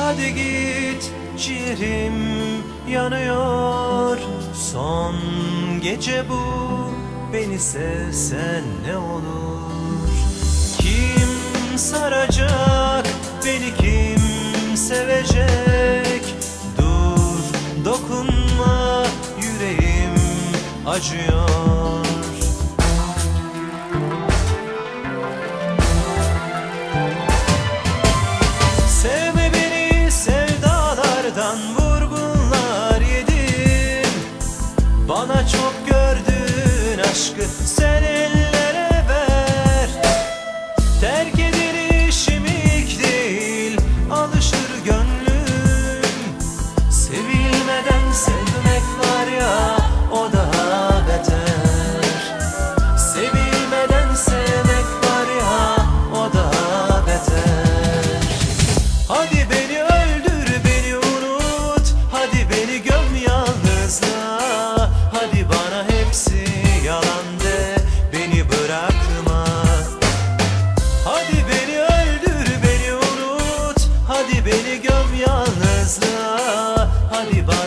hadi git ciğerim yanıyor. Son gece bu beni sevsen ne olur? Kim saracak beni kim sevecek? Dur dokunma yüreğim acıyor Bana çok gördüğün aşkı sen ellere ver. Terk ediliş imik değil alışır gönlüm. Sevilmeden sevmek var ya o daha beter. Sevilmeden sevmek var ya o daha beter. Hadi beni öldür beni unut. Hadi beni göm ya yalnızlığa. Hadi bak.